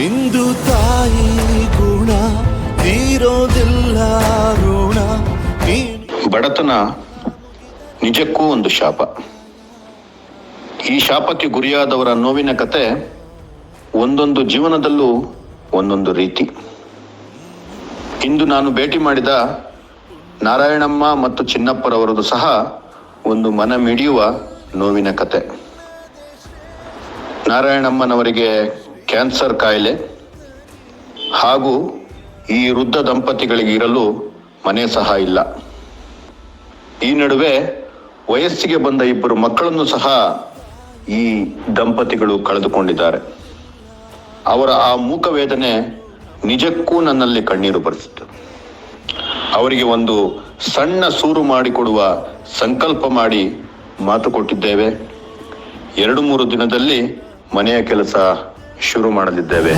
ನಿಂದು ತಾಯಿ ಗುಣ ತೀರೋದಿಲ್ಲ ಋಣ ಬಡತನ ನಿಜಕ್ಕೂ ಒಂದು ಶಾಪ. ಈ ಶಾಪಕ್ಕೆ ಗುರಿಯಾದವರ ನೋವಿನ ಕತೆ ಒಂದೊಂದು ಜೀವನದಲ್ಲೂ ಒಂದೊಂದು ರೀತಿ. ಇಂದು ನಾನು ಭೇಟಿ ಮಾಡಿದ ನಾರಾಯಣಮ್ಮ ಮತ್ತು ಚಿನ್ನಪ್ಪರವರದು ಸಹ ಒಂದು ಮನ ಮಿಡಿಯುವ ನೋವಿನ ಕತೆ. ನಾರಾಯಣಮ್ಮನವರಿಗೆ ಕ್ಯಾನ್ಸರ್ ಕಾಯಿಲೆ ಹಾಗೂ ಈ ವೃದ್ಧ ದಂಪತಿಗಳಿಗೆ ಇರಲು ಮನೆ ಸಹ ಇಲ್ಲ. ಈ ನಡುವೆ ವಯಸ್ಸಿಗೆ ಬಂದ ಇಬ್ಬರು ಮಕ್ಕಳನ್ನು ಸಹ ಈ ದಂಪತಿಗಳು ಕಳೆದುಕೊಂಡಿದ್ದಾರೆ. ಅವರ ಆ ಮೂಕ ವೇದನೆ ನಿಜಕ್ಕೂ ನನ್ನಲ್ಲಿ ಕಣ್ಣೀರು ಬರೆಸಿತು ಅವರಿಗೆ ಒಂದು ಸಣ್ಣ ಸೂರು ಮಾಡಿಕೊಡುವ ಸಂಕಲ್ಪ ಮಾಡಿ ಮಾತು ಕೊಟ್ಟಿದ್ದೇವೆ. ಎರಡು ಮೂರು ದಿನದಲ್ಲಿ ಮನೆಯ ಕೆಲಸ ಶುರು ಮಾಡಲಿದ್ದೇವೆ.